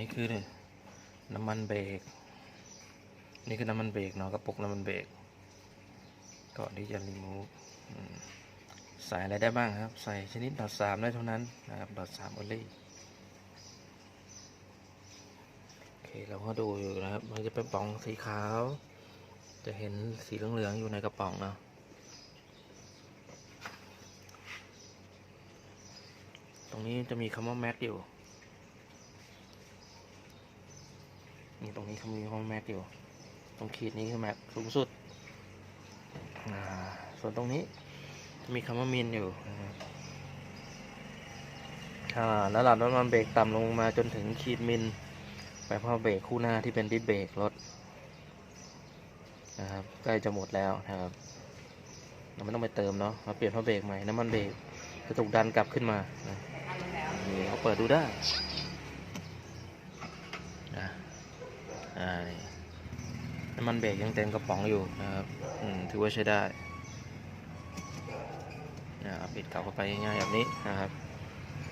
นี่คือน้ำมันเบรก นี่คือน้ำมันเบรกเนาะกระปุกน้ำมันเบรกก่อนที่จะรีมูฟใส่อะไรได้บ้างครับ ใส่ชนิดดอทสามได้เท่านั้นนะครับดอทสามโอลี่โอเคเราก็ดูอยู่นะครับ มันจะเป็นปล่องสีขาว จะเห็นสีเหลืองๆอยู่ในกระป๋องเนาะตรงนี้จะมีคำว่าแม็กอยู่ นี่ตรงนี้เขามีคำว่าแม็กอยู่ตรงขีดนี้คือแม็กสูงสุดส่วนตรงนี้มีคำว่ามินอยู่ระดับน้ำมันเบรกต่ำลงมาจนถึงขีดมินหมายความว่าเบรกคู่หน้าที่เป็นดิสเบรกรถนะครับใกล้จะหมดแล้วนะครับเราไม่ต้องไปเติมเนาะมาเปลี่ยนผ้าเบรกใหม่น้ำมันเบรกจะถูกดันกลับขึ้นมานะนี่เราเปิดดูได้อ่า อ่านี่น้ำมันเบรกยังเต็มกระป๋องอยู่นะครับอืมถือว่าใช้ได้นะปิดกลับเข้าไปง่ายๆแบบนี้นะครับ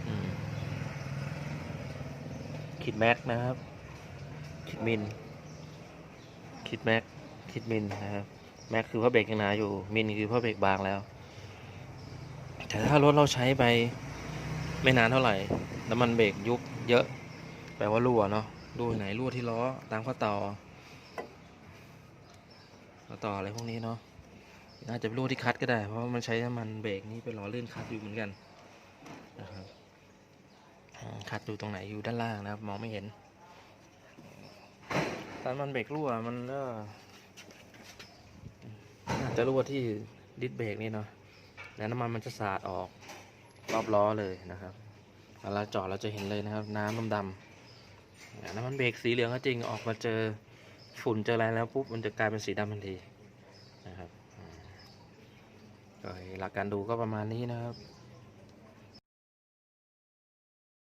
อืมขีดแม็กนะครับขีดมินขีดแม็กขีดมินนะครับ แม็กคือผ้าเบรกยังหนาอยู่ มินคือผ้าเบรกบางแล้ว แต่ถ้ารถเราใช้ไปไม่นานเท่าไหร่ น้ำมันเบรกยุบเยอะ แปลว่ารั่วเนาะ รั่วไหนรั่วที่ล้อตามข้อต่อข้อต่ออะไรพวกนี้เนาะน่าจะรั่วที่คัดก็ได้ เพราะมันใช้น้ำมันเบรกนี้เป็นล้อลื่นคัดอยู่เหมือนกันนะครับคัดอยู่ตรงไหนอยู่ด้านล่างนะครับ มองไม่เห็นตอนมันเบรกรั่วมันก็อาจจะรั่วที่ดิสเบรกนี่เนาะแล้วน้ำมันมันจะสาดออกรอบล้อเลยนะครับเวลาจอดเราจะเห็นเลยนะครับ น้ำดำๆ น้ำมันเบรกสีเหลืองก็จริงออกมาเจอฝุ่นเจออะไรแล้วปุ๊บมันจะกลายเป็นสีดำทันทีนะครับก็หลักการดูก็ประมาณนี้นะครับ